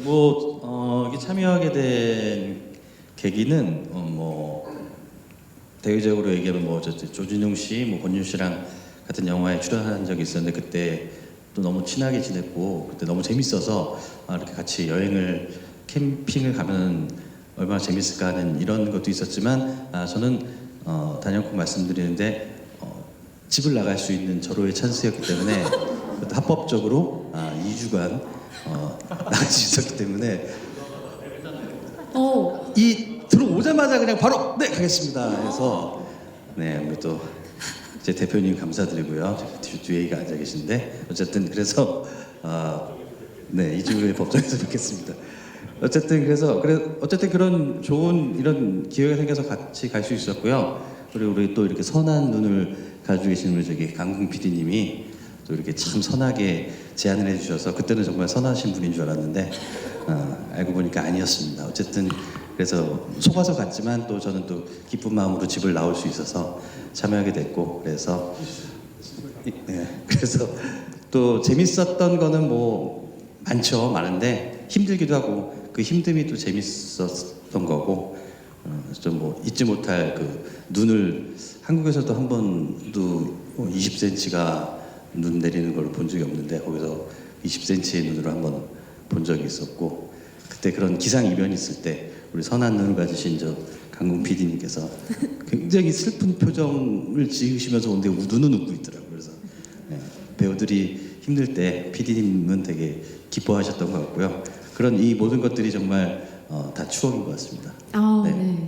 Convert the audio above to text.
뭐 어, 이게 참여하게 된 계기는 어, 뭐 대외적으로 얘기하면 뭐 저- 저 조진웅 씨, 뭐 권윤 씨랑 같은 영화에 출연한 적이 있었는데 그때 또 너무 친하게 지냈고 그때 너무 재밌어서 아, 이렇게 같이 여행을 캠핑을 가면 얼마나 재밌을까 하는 이런 것도 있었지만 아, 저는 어, 단연코 말씀드리는데 어, 집을 나갈 수 있는 절호의 찬스였기 때문에 합법적으로 아, 2주간 어, 나갈 수 있었기 때문에. 어, 이 들어오자마자 그냥 바로 네 가겠습니다 해서 네 우리 또 제 대표님 감사드리고요. 뒤- 뒤에 앉아 계신데 어쨌든 그래서 아, 네 2주 후에 법정에서 뵙겠습니다. 어쨌든 그래서 그래 어쨌든 그런 좋은 이런 기회가 생겨서 같이 갈 수 있었고요. 그리고 우리 또 이렇게 선한 눈을 가지고 계신 우리 저기 강궁 PD님이 또 이렇게 참 선하게 제안을 해주셔서 그때는 정말 선하신 분인 줄 알았는데 어, 알고 보니까 아니었습니다. 어쨌든 그래서 속아서 갔지만 또 저는 또 기쁜 마음으로 집을 나올 수 있어서 참여하게 됐고 그래서 이- 네, 그래서 또 재밌었던 거는 뭐 많죠 많은데 힘들기도 하고 그 힘듦이 또 재밌었던 거고 어, 좀뭐 잊지 못할 그 눈을 한국에서도 한 번도 20cm가 눈 내리는 걸 본 적이 없는데 거기서 20cm의 눈으로 한번 본 적이 있었고 그때 그런 기상 이변이 있을 때 우리 선한 눈을 가지신 저 강궁 PD님께서 굉장히 슬픈 표정을 지으시면서 오는데 눈은 웃고 있더라고요. 그래서 네, 배우들이 힘들 때 PD님은 되게 기뻐하셨던 것 같고요. 그런 이 모든 것들이 정말 어, 다 추억인 것 같습니다. 아, 네. 네.